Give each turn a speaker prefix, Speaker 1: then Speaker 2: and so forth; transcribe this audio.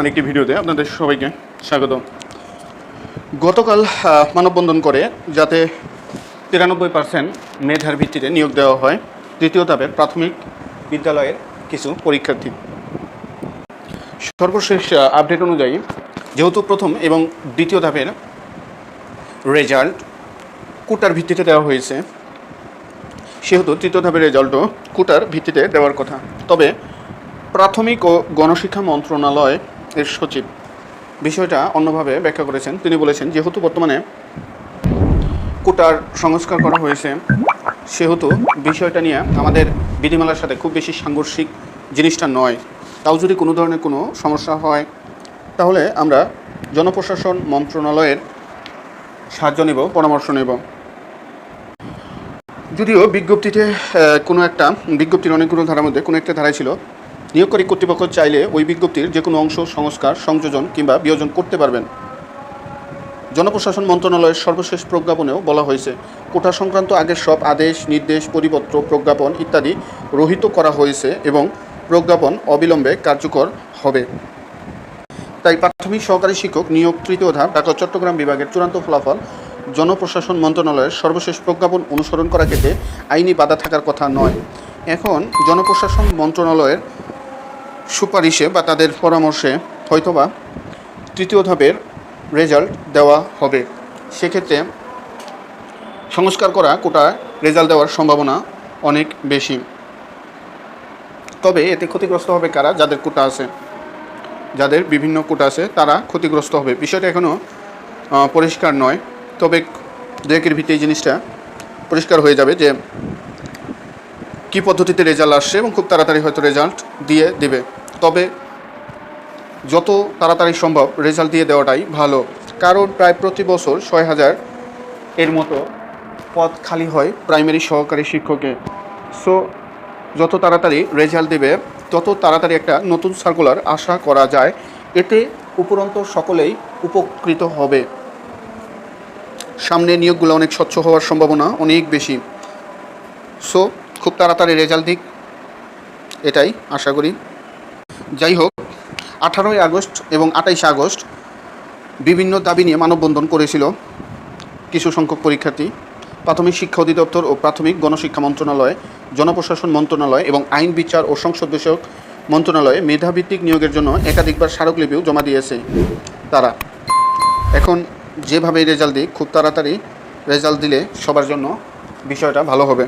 Speaker 1: আরেকটি ভিডিওতে আপনাদের সবাইকে স্বাগত গতকাল মানববন্ধন করে যাতে তিরানব্বই পার্সেন্ট মেধার ভিত্তিতে নিয়োগ দেওয়া হয় তৃতীয় ধাপের প্রাথমিক বিদ্যালয়ের কিছু পরীক্ষার্থী। সর্বশেষ আপডেট অনুযায়ী, যেহেতু প্রথম এবং দ্বিতীয় ধাপের রেজাল্ট কোটার ভিত্তিতে দেওয়া হয়েছে, সেহেতু তৃতীয় ধাপের রেজাল্টও কোটার ভিত্তিতে দেওয়ার কথা। তবে প্রাথমিক ও গণশিক্ষা মন্ত্রণালয় এর সচিব। বিষয়টা অন্যভাবে ব্যাখ্যা করেছেন। তিনি বলেছেন, যেহেতু বর্তমানে কোটার সংস্কার করা হয়েছে, সেহেতু বিষয়টা নিয়ে আমাদের বিধিমালার সাথে খুব বেশি সাংঘর্ষিক জিনিসটা নয়। তাও যদি কোনো ধরনের কোনো সমস্যা হয়, তাহলে আমরা জনপ্রশাসন মন্ত্রণালয়ের সাহায্য নেব, পরামর্শ নেব। যদিও বিজ্ঞপ্তিতে কোনো একটা, বিজ্ঞপ্তির অনেকগুলো ধারার মধ্যে কোনো একটা ধারায় ছিল নিয়োগকারী কর্তৃপক্ষ চাইলে ওই বিজ্ঞপ্তির যে কোনো অংশ, সংস্কার, সংযোজন কিংবা বিয়োজন করতে পারবেন। জনপ্রশাসন মন্ত্রণালয়ের সর্বশেষ প্রজ্ঞাপনেও বলা হয়েছে, কোটা সংক্রান্ত আগের সব আদেশ, নির্দেশ, পরিপত্র, প্রজ্ঞাপন ইত্যাদি রহিত করা হয়েছে এবং প্রজ্ঞাপন অবিলম্বে কার্যকর হবে। তাই প্রাথমিক সহকারী শিক্ষক নিয়োগ তৃতীয় ধাপ ঢাকা চট্টগ্রাম বিভাগের চূড়ান্ত ফলাফল জনপ্রশাসন মন্ত্রণালয়ের সর্বশেষ প্রজ্ঞাপন অনুসরণ করা ক্ষেত্রে আইনি বাধা থাকার কথা নয়। এখন জনপ্রশাসন মন্ত্রণালয়ের সুপারিশে বা তাদের পরামর্শে হয়তোবা তৃতীয় ধাপের রেজাল্ট দেওয়া হবে। সেক্ষেত্রে সংস্কার করা কোটা রেজাল্ট দেওয়ার সম্ভাবনা অনেক বেশি। তবে এতে ক্ষতিগ্রস্ত হবে কারা? যাদের কোটা আছে। যাদের বিভিন্ন কোটা আছে, তারা ক্ষতিগ্রস্ত হবে। বিষয়টা এখনও পরিষ্কার নয়। তবে দু একের ভিত্তি জিনিসটা পরিষ্কার হয়ে যাবে যে, কী পদ্ধতিতে রেজাল্ট আসছে এবং খুব তাড়াতাড়ি হয়তো রেজাল্ট দিয়ে দেবে। তবে যত তাড়াতাড়ি সম্ভব রেজাল্ট দিয়ে দেওয়াটাই ভালো। কারণ প্রায় প্রতি বছর ছয় হাজার এর মতো পদ খালি হয় প্রাইমারি সহকারী শিক্ষকে। সো, যত তাড়াতাড়ি রেজাল্ট দেবে, তত তাড়াতাড়ি একটা নতুন সার্কুলার আশা করা যায়। এতে উপরন্ত সকলেই উপকৃত হবে। সামনে নিয়োগগুলো অনেক স্বচ্ছ হওয়ার সম্ভাবনা অনেক বেশি। সো, খুব তাড়াতাড়ি রেজাল্ট দিক, এটাই আশা করি। যাই হোক, আঠারোই আগস্ট এবং আঠাইশে আগস্ট বিভিন্ন দাবি নিয়ে মানববন্ধন করেছিল কিছু সংখ্যক পরীক্ষার্থী, প্রাথমিক শিক্ষা অধিদপ্তর ও প্রাথমিক গণশিক্ষা মন্ত্রণালয়, জনপ্রশাসন মন্ত্রণালয় এবং আইন বিচার ও সংসদ বিষয়ক মন্ত্রণালয়ে মেধাভিত্তিক নিয়োগের জন্য একাধিকবার স্মারকলিপিও জমা দিয়েছে তারা। এখন যেভাবে রেজাল্ট দিক, খুব তাড়াতাড়ি রেজাল্ট দিলে সবার জন্য বিষয়টা ভালো হবে।